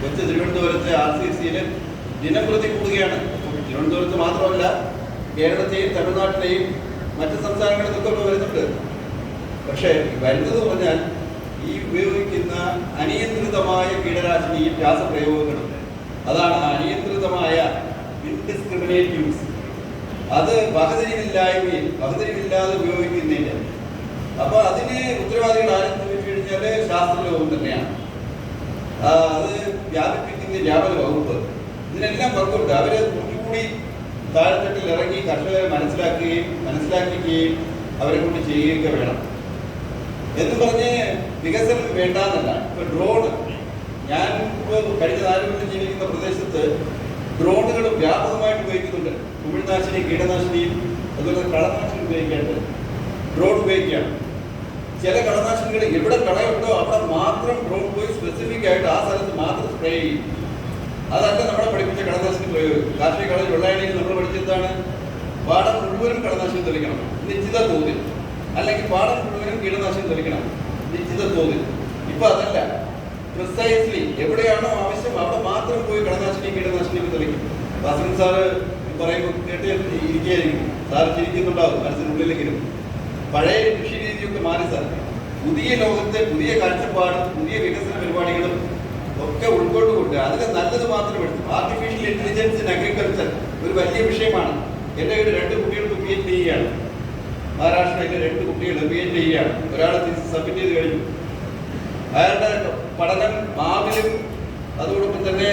കൊച്ചു തിരുവനന്തപുരത്തെ R C സിയിൽ ദിനംപ്രതി കൂടുകയാണ്. അപ്പോൾ തിരുവനന്തപുരത്ത് മാത്രമല്ല കേരളത്തെയും തമിഴ്നാട്ടിലെയും മറ്റ് സംസ്ഥാനങ്ങളിൽ നിന്നൊക്കെ വരുന്നുണ്ട്. പക്ഷേ വരുന്നത് പറഞ്ഞാൽ ഈ ഉപയോഗിക്കുന്ന അനിയന്ത്രിതമായ കീടനാശിനിയും രാസപ്രയോഗങ്ങളും അതാണ് അനിയന്ത്രിതമായ ഇൻഡിസ്ക്രിമിനേറ്റ് യൂസ് അത് വകതിരിവില്ലായ്മയിൽ വകതിരിവില്ലാതെ ഉപയോഗിക്കുന്നില്ല അപ്പൊ അതിന് ഉത്തരവാദികൾ ആരെന്ന് ചോദിച്ചു കഴിഞ്ഞാൽ ശാസ്ത്രലോകം തന്നെയാണ്. അത് വ്യാപിപ്പിക്കുന്ന വ്യാപക വകുപ്പ്. ഇതിനെല്ലാം പങ്കുണ്ട് അവർ കൂട്ടിക്കൂടി താഴെത്തട്ടിൽ ഇറങ്ങി കർഷകരെ മനസ്സിലാക്കുകയും മനസ്സിലാക്കിക്കുകയും അവരെ കൊണ്ട് ചെയ്യുകയൊക്കെ വേണം. എന്ന് പറഞ്ഞ് വികസനം വേണ്ടാന്നല്ല. ഇപ്പൊ ഡ്രോൺ ഞാൻ കഴിഞ്ഞ നാല് ജീവിക്കുന്ന പ്രദേശത്ത് ഡ്രോണുകൾ വ്യാപകമായിട്ട് ഉപയോഗിക്കുന്നുണ്ട്. കുമിഴ്നാശിനി കീടനാശിനിയും അതുപോലെ കളനാശിനി ഉപയോഗിക്കാണ്ട് ഡ്രോൺ ഉപയോഗിക്കുകയാണ്. ചില കളനാശിനികൾ എവിടെ കളയുണ്ടോ അവിടെ മാത്രം ഡ്രോൺ പോയി ആയിട്ട് ആ സ്ഥലത്ത് മാത്രം സ്പ്രേ ചെയ്യും. അതല്ല നമ്മളെ പഠിപ്പിച്ച കടനാശിനി പ്രയോഗം കാർഷിക കോളേജ് വെള്ളായണിയിൽ നമ്മൾ പഠിച്ചെന്താണ്? പാടം മുഴുവനും കടനാശിനി തെളിക്കണം. നിശ്ചിത തോതിൽ. അല്ലെങ്കിൽ പാടം മുഴുവനും കീടനാശിനി തെളിക്കണം. നിശ്ചിത തോതിൽ. ഇപ്പൊ അതല്ല. പ്രിസൈസ്ലി എവിടെയാണോ ആവശ്യം അവിടെ മാത്രം പോയി കടനാശിനി കീടനാശിനി തെളിക്കും. വാസൻ സാറ് പറയുമ്പോൾ കേട്ട് ഇരിക്കുകയായിരിക്കും. സാർ ചിരിക്കുന്നുണ്ടാവും. മനസ്സിനുള്ളിലെങ്കിലും പഴയ കൃഷി രീതിയൊക്കെ മാറി സാർ. പുതിയ ലോകത്തെ പുതിയ കാഴ്ചപ്പാട് പുതിയ വികസന പരിപാടികളും ഒക്കെ ഉൾക്കൊണ്ടുകൊണ്ട് അതിൽ നല്ലത് മാത്രം എടുത്തു. ആർട്ടിഫിഷ്യൽ ഇന്റലിജൻസ് ഇൻ അഗ്രികൾച്ചർ ഒരു വലിയ വിഷയമാണ്. എന്റെ വീട് രണ്ട് കുട്ടികൾക്ക് പി എച്ച് ഡി ആണ് മഹാരാഷ്ട്രയിലെ രണ്ട് കുട്ടികൾ പി എച്ച് ഡി ആണ് ഒരാൾ സബ്മിറ്റ് ചെയ്ത് കഴിഞ്ഞു. അയാളുടെ പഠനം മാവിലും അതോടൊപ്പം തന്നെ